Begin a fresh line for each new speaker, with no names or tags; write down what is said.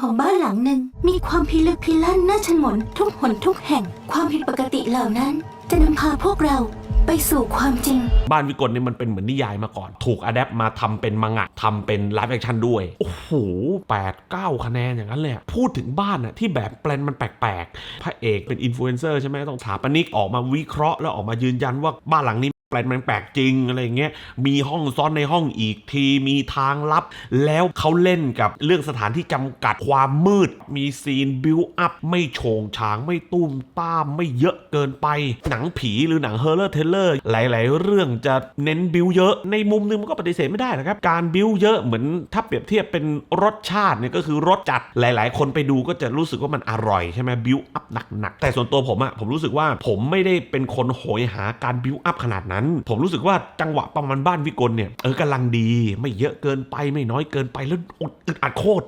ของบ้านหลังหนึ่ง มีความพิลึกพิลั่นน่าชงนทุกหนทุกแห่ง ความผิดปกติเหล่านั้น จะนำพาพวกเราไปสู่ความจริง
บ้านวิกลเนี่ยมันเป็นเหมือนนิยายมาก่อน ถูกอัดแอปมาทำเป็นมังงะทำเป็นไลฟ์แอคชั่นด้วย โอ้โหแปดเก้าคะแนนอย่างนั้นเลยอะพูดถึงบ้านอะที่แบบแปลนมันแปลกๆ พระเอกเป็นอินฟลูเอนเซอร์ใช่ไหมต้องถามปนิกออกมาวิเคราะห์แล้วออกมายืนยันว่าบ้านหลังนี้ แปลนมันแปลกจริงอะไรอย่างเงี้ย มีห้องซ้อนในห้องอีกที มีทางลับ แล้วเขาเล่นกับเรื่องสถานที่จำกัดความมืด มีซีนบิวอัพไม่โฉงฉางไม่ตุ้มตามไม่เยอะเกินไป หนังผีหรือหนังเฮอร์เลอร์เทเลอร์หลาย ๆ เรื่องจะเน้นบิวเยอะ ในมุมนึงมันก็ปฏิเสธไม่ได้นะครับ การบิวเยอะเหมือนถ้าเปรียบเทียบเป็นรสชาติเนี่ยก็คือรสจัด หลาย ๆ คนไปดูก็จะรู้สึกว่ามันอร่อยใช่ไหมบิวอัพหนัก ๆ แต่ส่วนตัวผมอะผมรู้สึกว่าผมไม่ได้เป็นคนโหยหาการบิวอัพขนาดนั้นนั้น ผมรู้สึกว่าจังหวะประมาณบ้านวิกลเนี่ยเออกำลังดีไม่เยอะเกินไปไม่น้อยเกินไปแล้วอดอึดอัดโคตร